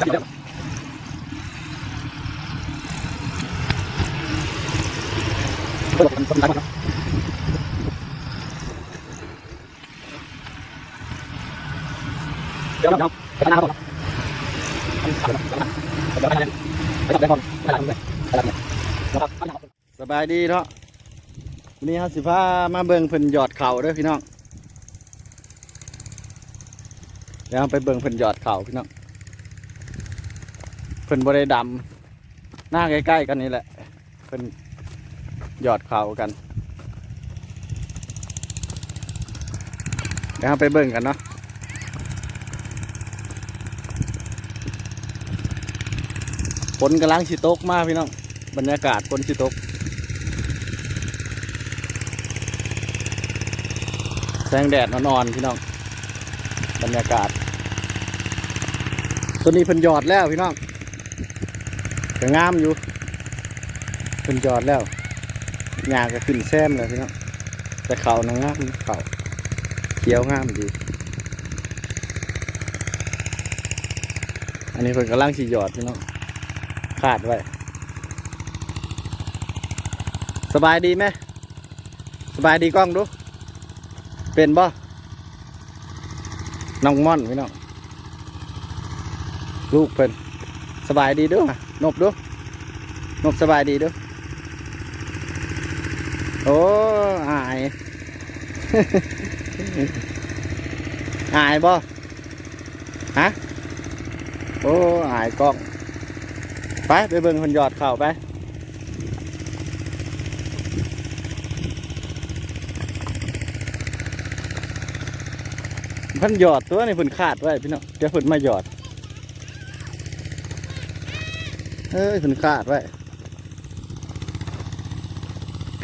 เดี๋ยวเดี๋ยวไปหน้าครับเดี๋ยวไปนไปจับแลังเลยไปหลังเลยนะครับไปหลังครับสบายดีเนาะวันนี้ฮาสิพามาเบิ่งเพิ่นหยอดเข่าเด้อพี่น้องเดี๋ยวไปเบิ่งเพิ่นหยอดเข่าพี่น้อง พิ่นบ่ได้ดำหน้าใกล้ๆกันนี่แหละเพิ่นหยอดเขากัน เดี๋ยวเราไปเบิ่งกันเนาะฝนกำลังสิตกมากพี่น้องบรรยากาศฝนสิตก แสงแดดอ่อนๆพี่น้อง บรรยากาศ ตัวนี้เพิ่นหยอดแล้วพี่น้อง ก็งามอยู่เพิ่นยอดแล้วหญ้าก็ขึ้นแซมเลยพี่น้องแต่เขานะงามเขาเขียวงามดี อันนี้เพิ่นกำลังสิหยอดพี่น้องคาดไว้ สบายดีไหมสบายดีกล้องดู เป็นบ่น้องม่อนพี่น้องลูกเพิ่นสบายดีด้วย นบด้วยนบสบายดีด้วยโอ้อายอายบ่ฮะโอ้อายกล้องไปไปเบิ่งคนหยอดเข่าไปพิ่นหยอดตัวนี่เพิ่นขาดไว้พี่น้องเดี๋ยวเพิ่นมาหยอด เอ้ยเพิ่นขาดไว้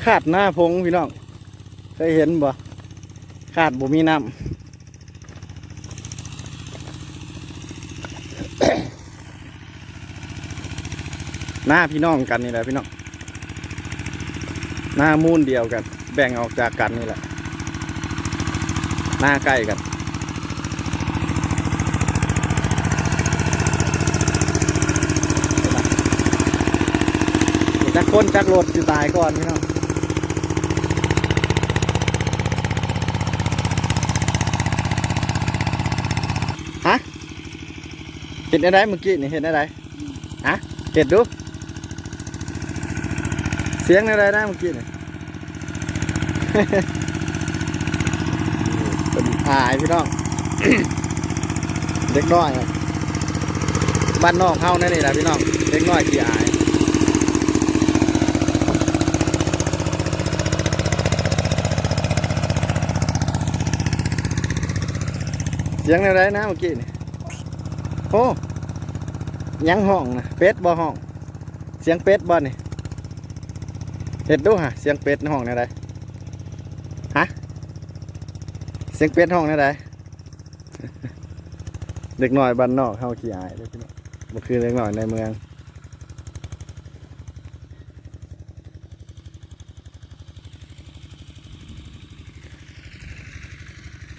ขาดหน้าพงพี่น้องเคยเห็นบ่ขาดบ่มีน้ำหน้าพี่น้องกันนี่แหละพี่น้อง หน้ามูนเดียวกัน แบ่งออกจากกันนี่แหละ หน้าใกล้กัน จัก คนจักรถสิตายก่อนพี่น้องฮะเห็นอะไรเมื่อกี้นี่เห็นอะไรฮะเห็นดู เสียงอะไรนะเมื่อกี้นี่เป็นอายพี่น้องเด็กน้อยอะบ้านนอกเข้าแน่นี่แหละพี่น้องเด็กน้อยขี้อาย เสียงอะไรนะเมื่อกี้นี่โอ้ยังห้องนะเป็ดบ่ห้อง เสียงเป็ดบ่นี่เห็ดดูฮะเสียงเป็ดในห้องอะไรฮะเสียงเป็ดห้องอะไรเด็กหน้อยบ้านนอกเข้าขี้อายเลยพี่น้องมันคือเด็กหน้อยในเมือง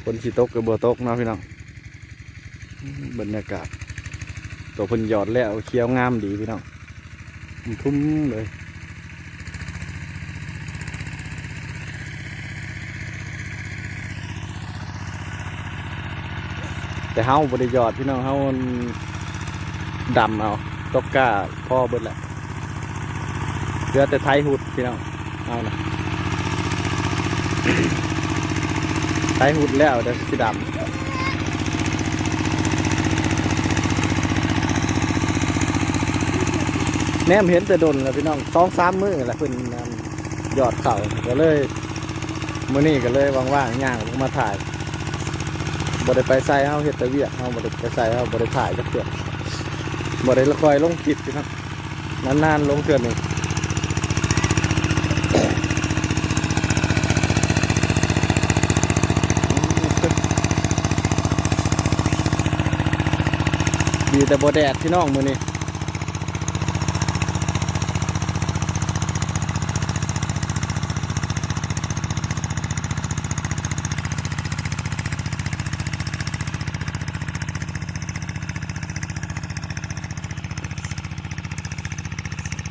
คนสิตกกับเบัตกนะพี่น้อง บรรยากาศ ตัวเพิ่นหยอดแล้วเคี้ยวงามดีพี่น้องทุ่มเลยแต่เฮาบริยอดพี่น้องเฮาดำเอาตกก้าพ่อเบิดแหละเหลือแต่ไทยหุดพี่น้องเอานะไทยหุดแล้วแต่สีดำ แนมเห็นแต่ดนแล้วพี่น้องสองสามมือแหละเพิ่นนำหยอดเข่าก็เลยมือนี้ก็เลยว่างๆย่างมาถ่ายบ่ได้ไปใส่เฮาเฮ็ดต่เวียเฮาบ่ได้ไปใส่เฮาบ่ได้ถ่ายจักเทื่อนบ่ได้คอยลงคลิปพี่น้องนานๆลงเทื่อหนึงดีแต่บ่แดดพี่น้องมือนี้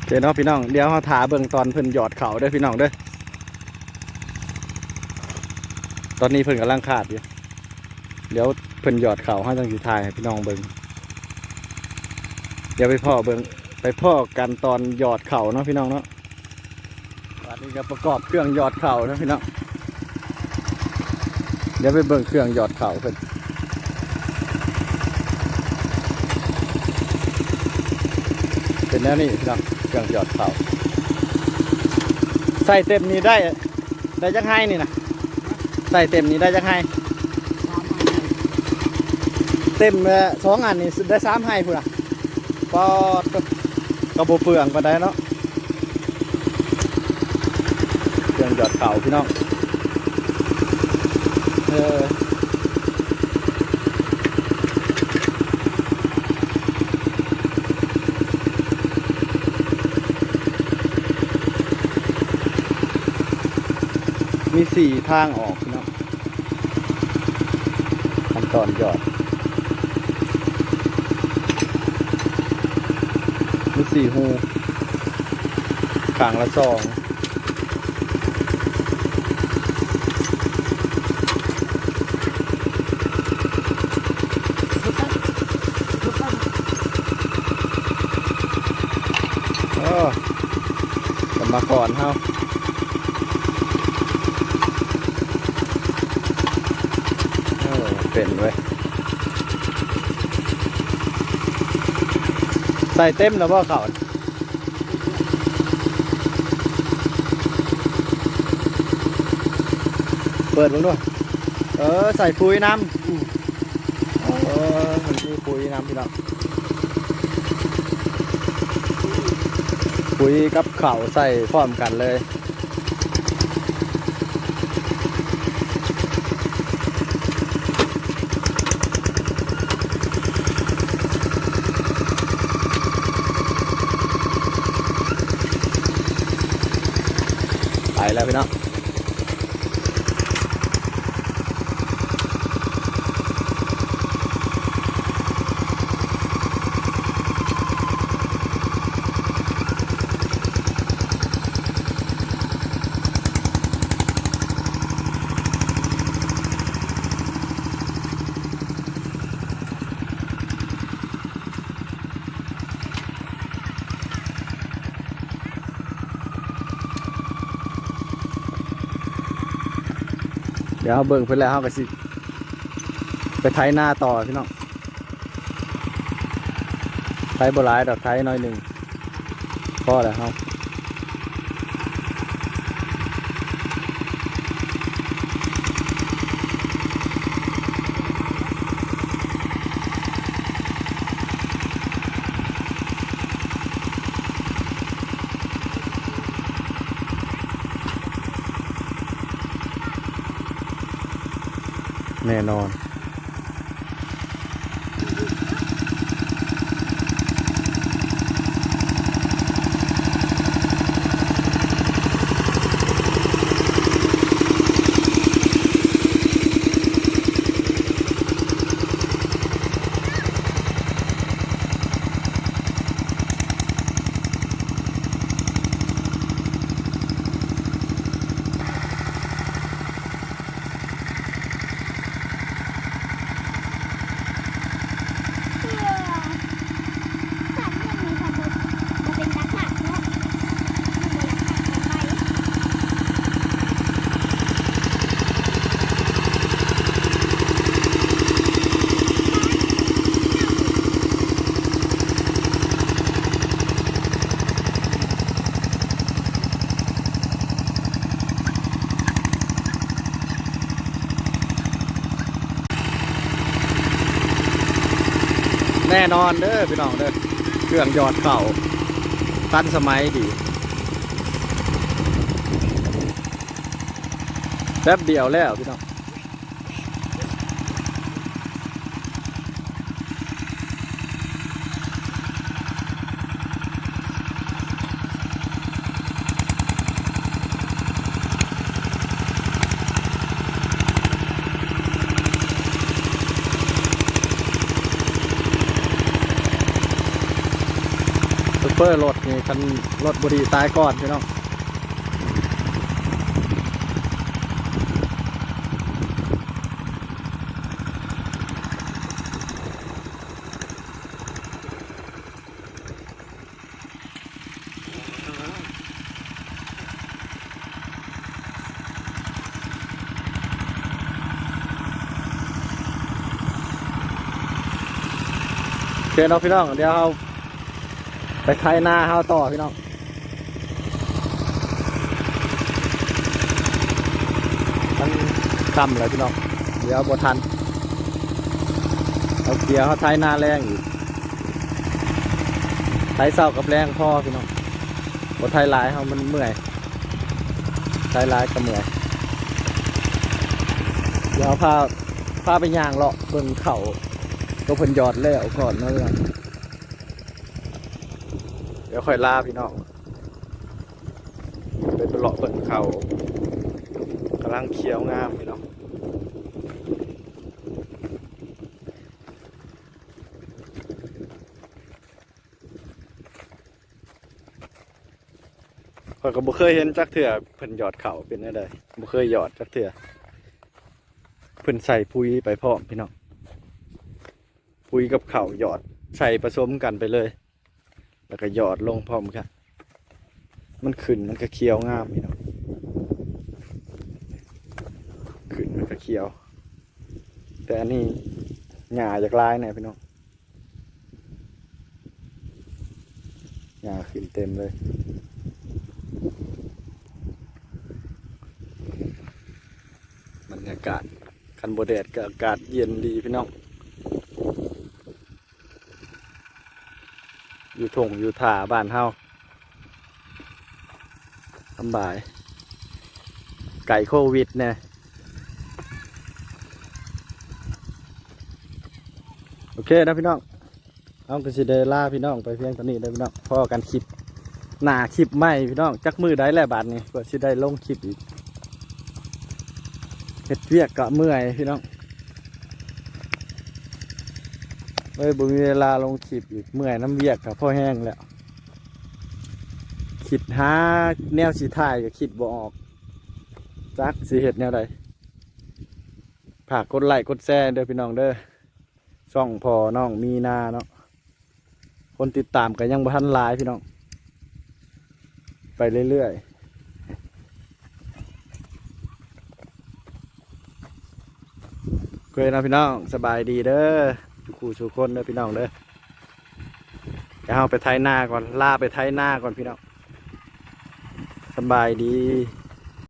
เดี๋ยวพี่น้องเดี๋ยวเขาถาเบิ่งตอนเพิ่นหยอดเขาเด้อพี่น้องเด้อตอนนี้เพิ่นกำลังขาดอยู่เดี๋ยวเพิ่นหยอดเขาให้จังสิทายให้พี่น้องเบิ่งเดี๋ยวไปพ่อเบิ่งไปพ่อกันตอนหยอดเข่าเนาะพี่น้องเนาะตอนนี้ก็ประกอบเครื่องหยอดเข่านะพี่น้องเดี๋ยวไปเบิ่งเครื่องหยอดเข่าเพิ่นเป็นแนวนี้พี่น้อง รื่องหยอดเขาใส่เต็มนี้ได้ได้จักให้นี่นะใส่เต็มนี้ได้จักให้เต็มสองอันนี่ได้สามให้พุ่นอะปอดกระโบเปลืองปานใดเนาะเครื่องหยอดเข่าพี่น้องเออ มีสี่ทางออกน้องขั้นตอนหยอด มีสี่หูขางละสองโอ้กรรมาก่อนเฮาโอ้ เป็นเว้ใส่เต็มแล้วพ่เขาเปิดลงด้วย เออ ใส่ปุ๋ยน้ำเออมันมีปุ๋ยน้ำพี่น้องปุ๋ยกับเข่าใส่พร้อมกันเลย แล้วพี่น้อง ดี๋ยวเาเบิ่งเพิ่นแล้วเขาก็สิ ไปไถหน้าต่อพี่น้องไถบ่หลายดอกไถน้อยหนึ่งพอแล้วเฮา แน่นอน เพื่อสัตว์ยังมีความรู้มันเป็นนักขัดเนาะมันเป็นนักขัดกันไป แน่นอนเด้อพี่น้องเด้อเครื่องยอดเข่าตันสมัยดีแป๊บเดียวแล้วพี่น้อง เฟอร์รถนี่คันรถบุรีตายก่อนพี่น้องโอเคเนาะพี่น้องเดี๋ยวเรา ไปไทยนาเฮาต่อพี่น้องมันค่ำแล้วพี่น้อง เดี๋ยวบ่ทันเอาเกียร์เขาไทยนาแรงอีกไทยเศร้ากับแรงพ่อพี่น้องบ่ไทยหลายเฮามันเมื่อยไทยหลายก็เมื่อย เดี๋ยวพาพาไปย่างเลาะเบิ่งเขาตัวเพิ่นยอดแล้วก่อนเนาะพี่น้อง ดี๋ยวค่อยลาพี่น้องไปเลาะเปิดเขากำลังเขียวงามพี่น้องข้อยก็บ่เคยเห็นจักเถื่อเพิ่นหยอดเขาเป็นได้บ่เคยหยอดจักเถื่อเพิ่นใส่ปุ๋ยไปพร้อมพี่น้องปุ๋ยกับเขาหยอดใส่ผสมกันไปเลย แล้วก็หยอดลงพร้อมกันมันขึ้นมันก็เคี้ยวงามพี่น้องขึ้นมันก็เคี้ยว แต่อันนี้หญ้าจากลายเนี่ยพี่น้องหญ้าขึ้นเต็มเลยบรรยากาศคันโบแดดก็อากาศเย็นดีพี่น้อง อยู่ถงอยู่ถาบ้านเฮาสำบาย ไก่โควิดเนี่ยโอเคนะพี่น้องเอาก็สิได้ล่าพี่น้องไปเพียงเท่านี้ได้พี่น้องพอกันคลิปหนาคลิปใหม่พี่น้องจักมือได้แหละบาทนี้เพื่อสิได้ลงคลิปอีกเฮ็ดเวียกกะเมื่อยพี่น้อง เอ้ยบ่มีเวลาลงคลิปอีกเมื่อยน้ำเวียกกับพ่อแห้งแล้วคิดหาแนวสีถ่ายก็คิดบ่ออกจักสีเห็ดแนวใดฝากกดไลค์กดแชร์เด้อพี่น้องเด้อช่องพอน้องมีนาเนาะคนติดตามก็ยังบ่ทันหลายพี่น้อง ไปเรื่อยๆเคยนะพี่น้องสบายดีเด้อ คู่ชูคนเด้อพี่น้องเด้อเดี๋ยวเราไปไทยนาก่อนล่าไปไทยนาก่อนพี่น้องสบายดี